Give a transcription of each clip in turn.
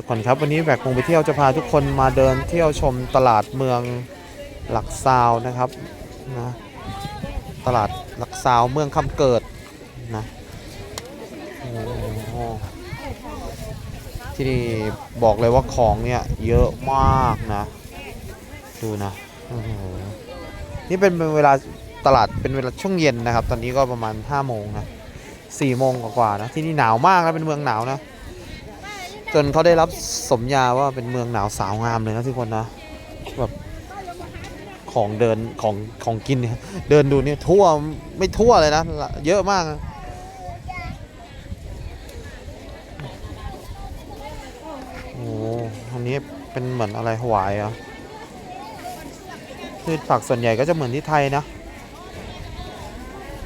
ทุกคนครับ วันนี้แบกคงไปเที่ยวจะพาทุกคนมาเดินเที่ยวชมตลาดเมืองหลักซาวนะครับนะตลาดหลักซาวเมืองคำเกิดนะโอ้ที่นี่บอกเลยว่าของเนี่ยเยอะมากนะ ดูนะนี่เป็นเวลาตลาดเป็นเวลาช่วงเย็นนะครับ ตอนนี้ก็ประมาณ5โมงนะ4โมงกว่าๆนะที่นี่หนาวมากนะเป็นเมืองหนาวนะ จนเขาได้รับสมญาว่าเป็นเมืองหนาวสาวงามเลยนะทุกคนนะแบบของเดินของของกินเนี่ยเดินดูเนี่ยทั่วไม่ทั่วเลยนะ เยอะมากนะโอ้โหอันนี้เป็นเหมือนอะไรหวายอะพืชผักส่วนใหญ่ก็จะเหมือนที่ไทยนะ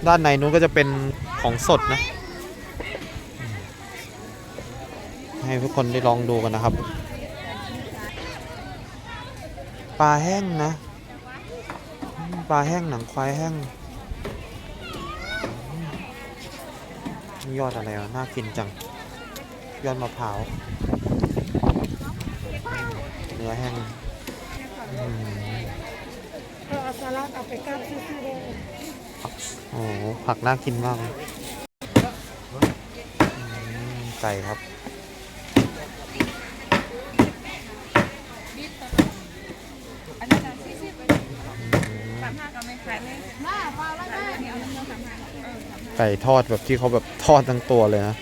ด้านในนู้นก็จะเป็นของสดนะ ให้ทุกคนได้ลองดูกันนะครับ ปลาแห้งนะ ปลาแห้งหนังควายแห้งยอดอะไรน่ากินจัง ยอดมะพร้าวเนื้อแห้งเอาสลัดเอาไปก้าวซื่อๆเลยโอ้โหผักน่ากินมากไก่ครับ อันนั้นสี่สิบ สามห้าก็ไม่ขายเลยมาพอแล้วนะนี่เอาเงินสามห้าเออไก่ทอดแบบที่เขาแบบทอดทั้งตัวเลยนะ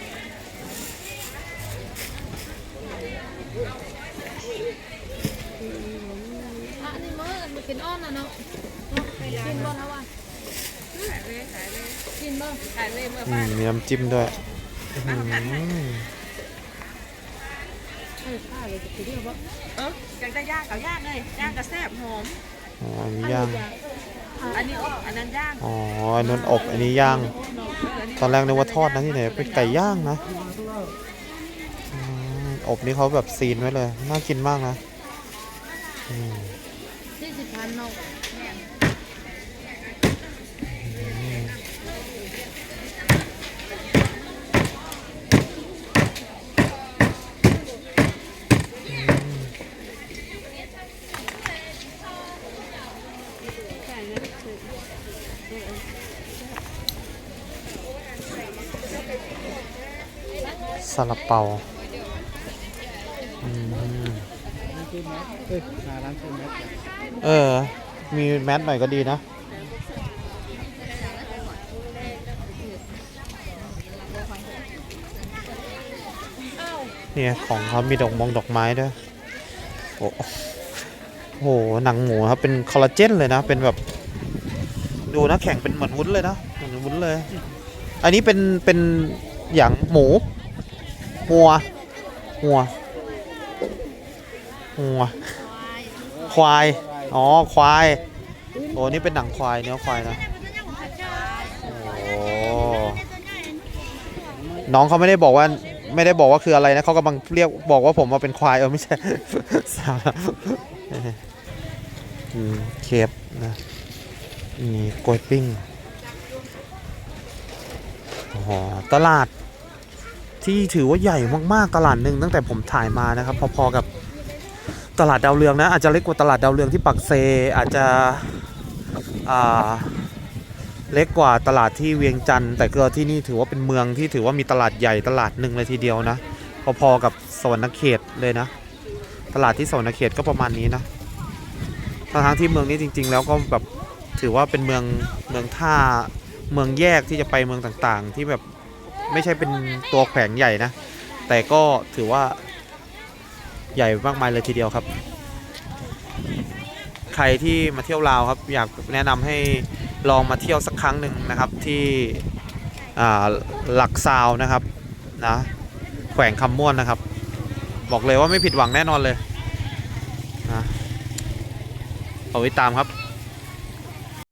อะนี่มื้อมันกินอ้อนนะเนาะกินบ่นะวะขายเลยขายเลยกินบ่ขายเลยเมื่ออืบ้ามนมีน้ำจิ้มด้วยอื้อหือเออข้าเลยจะกินเดียวบ่เออจังได้ย่างกับย่างเลยย่างกับแซ่บหอม อ๋ออันนี้ย่าง อันนี้อบอันนั้นย่างอ๋ออันนู้นอบ อันนี้ย่าง ตอนแรกนึกว่าทอดนะที่ไหน เป็นไก่ย่างนะอืมอบนี่เขาแบบซีนไว้เลย น่ากินมากนะอืมสี่สิบพันเนา ซาลาเปาอืมเออ มีแมสหน่อยก็ดีนะ เนี่ย ของเขามีดอกมองดอกไม้ด้วย โอ้ โหหนังหมูครับเป็นคอลลาเจนเลยนะ เป็นแบบดูนะแข็งเป็นเหมือนวุ้นเลยนะเหมือนวุ้นเลย อันนี้เป็นเป็นอย่างหมูหัวหัวหัวควายอ๋อควายโอ้นี่เป็นหนังควายเนื้อควายนะโอ้น้องเขาไม่ได้บอกว่าไม่ได้บอกว่าคืออะไรนะเขากำลังเรียกบอกว่าผมมาเป็นควายเออไม่ใช่สาระอื มเคฟนะ มีกล้วยปิ้งโอ้โหตลาดที่ถือว่าใหญ่มากๆตลาดหนึ่งตั้งแต่ผมถ่ายมานะครับ พอๆกับตลาดดาวเรืองนะ อาจจะเล็กกว่าตลาดดาวเรืองที่ปักเซ อาจจะเล็กกว่าตลาดที่เวียงจันทร์แต่ก็ที่นี่ถือว่าเป็นเมืองที่ถือว่ามีตลาดใหญ่ตลาดหนึ่งเลยทีเดียวนะ พอๆกับสวรรณเขตเลยนะ ตลาดที่สวรรณเขตก็ประมาณนี้นะ ทั้งที่เมืองนี้จริง ๆ แล้วก็แบบถือว่าเป็นเมืองเมืองท่าเมืองแยกที่จะไปเมืองต่างๆ ที่แบบไม่ใช่เป็นตัวแขวงใหญ่นะ แต่ก็ถือว่าใหญ่มากมายเลยทีเดียวครับ ใครที่มาเที่ยวลาวครับ อยากแนะนำให้ลองมาเที่ยวสักครั้งหนึ่งนะครับที่หลักซาวนะครับนะแขวงคำม่วนนะครับ บอกเลยว่าไม่ผิดหวังแน่นอนเลยนะ เอาไว้ตามครับ